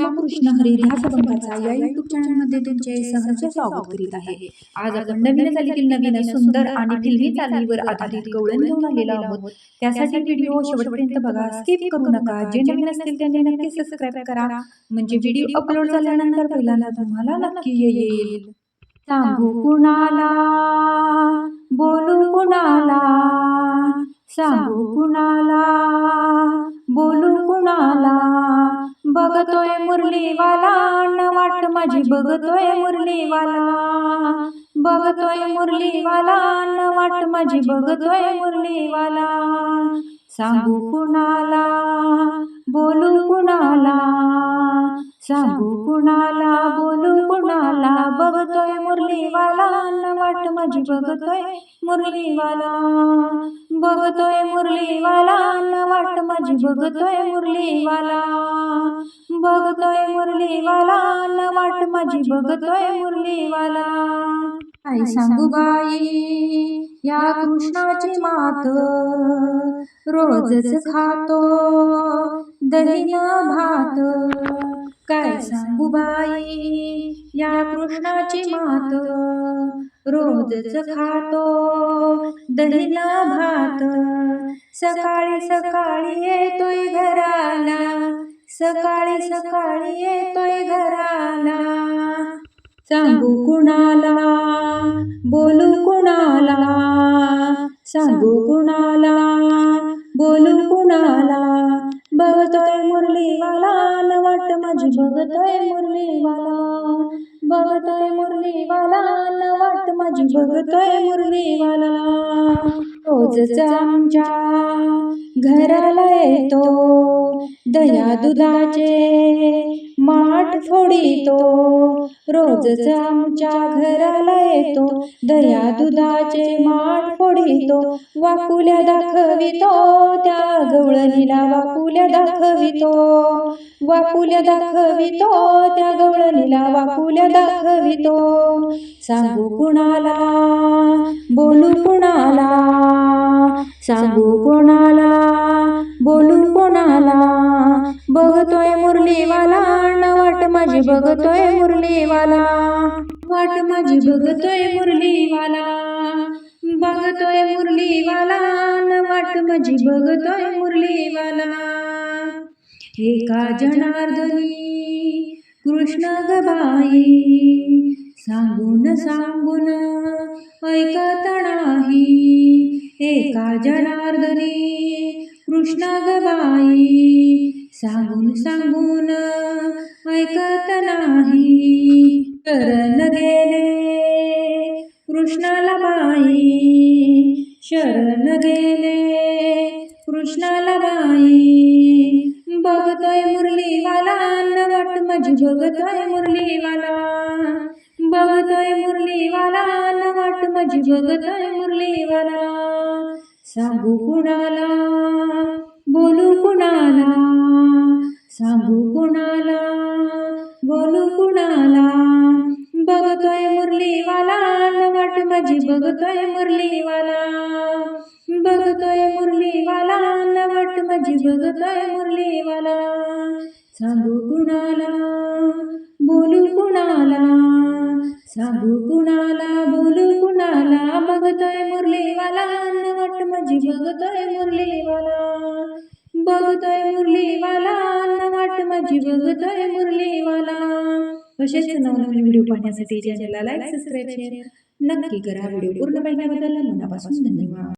रामकृष्ण हरी ध्यास बंगाचा या युट्यूब चॅनलमध्ये तुमचे सहर्ष स्वागत करीत आहे. आज आपण नवीन चालीतील नवीन सुंदर आणि फिल्मी चालीवर आधारित गवळण घेऊन आलेलो आहोत. त्यासाठी व्हिडिओ शेवटपर्यंत बघा स्किप करू नका. जे नवीन असतील त्यांनी नक्की सबस्क्राईब करा. म्हणजे व्हिडिओ अपलोड झाल्यानंतर पहिल्यांदा तुम्हाला नक्की येईल. सांगू कुणाला? बोलू कुणाला? सांगू कुणाला? बघतोय मुरलीवाला न वाट माझी बघतोय मुरलीवाला. बघतोय मुरलीवाला न वाट माझी बघतोय मुरलीवाला. सांगू कुणाला? बोलू कुणाला? सांगू कुणाला? बोलू कुणाला बघतोय मुरलीवाला वाट माझी बघतोय मुरलीवाला. बघतोय मुरलीवाला वाट माझी बघतोय मुरलीवाला. बघतोय मुरलीवाला वाट माझी बघतोय मुरलीवाला. काय सांगू बाई या कृष्णाची मात रोजच खातो दहीन भात. काय सांगू बाई? या कृष्णाची मात रोजच खातो दहीन भात. सकाळी सकाळी येतोय घराला. सकाळी सकाळी येतोय घराला. सांगू कुणाला? बोलू कुणाला? सांगू कुणाला? बोलू कुणाला? बघतोय मुरलीवाला. माझी बघतोय मुरलीवाला. बघतोय मुरलीवाला न वाट माझी बघतोय मुरलीवाला. रोजच आमच्या घराला येतो दया दुधाचे माठ फोडितो रोजच आमच्या घराला येतो दया दुधाचे माठ फोडितो वाकुल्या दाखवितो त्या गवळणीला वाकुल्या दाखवितो वाकुल्या दाखवितो त्या गवळणीला वाकुल्या दाखवितो. सांगू कुणाला? बोलू कुणाला? सांगू कोणाला? कोणाला बघतोय मुरलीवाला वाट माझी बघतोय मुरलीवाला. वाट माझी बघतोय मुरलीवाला. बघतोय मुरलीवाला न वाट माझी बघतोय मुरलीवाला. एका जनार्दनी कृष्ण गबाई सांगून सांगून ऐकत नाही. एका जनार्दनी कृष्ण गबाई सांगून सांगून ऐकत नाही. शरण गेले कृष्णाला बाई शरण गेले कृष्णाला बाई. बघतोय मुरलीवाला न वाट माझी बघतोय मुरलीवाला. बघतोय मुरलीवाला न वाट माझी बघतोय मुरलीवाला. सांगू कुणाला बोलू कुणाला सांगू कुणाला बोलू कुणाला बघतोय मुरलीवाला न वाट माझी बघतोय मुरलीवाला बघतोय मुरलीवाला न वाट माझी बघतोय मुरलीवाला सांगू कुणाला बोलू कुणाला सांगू कुणाला बोलू कुणाला बघतोय मुरलीवाला न वाट माझी बघतोय मुरलीवाला बघतोय मुरलीवाला न वाट माझी बघतोय मुरलीवाला. असेच नवनवीन व्हिडिओ पाहण्यासाठी चॅनलला लाईक सबस्क्राईब शेअर नक्की करा. व्हिडिओ पूर्ण पाहिल्याबद्दल मनापासून धन्यवाद.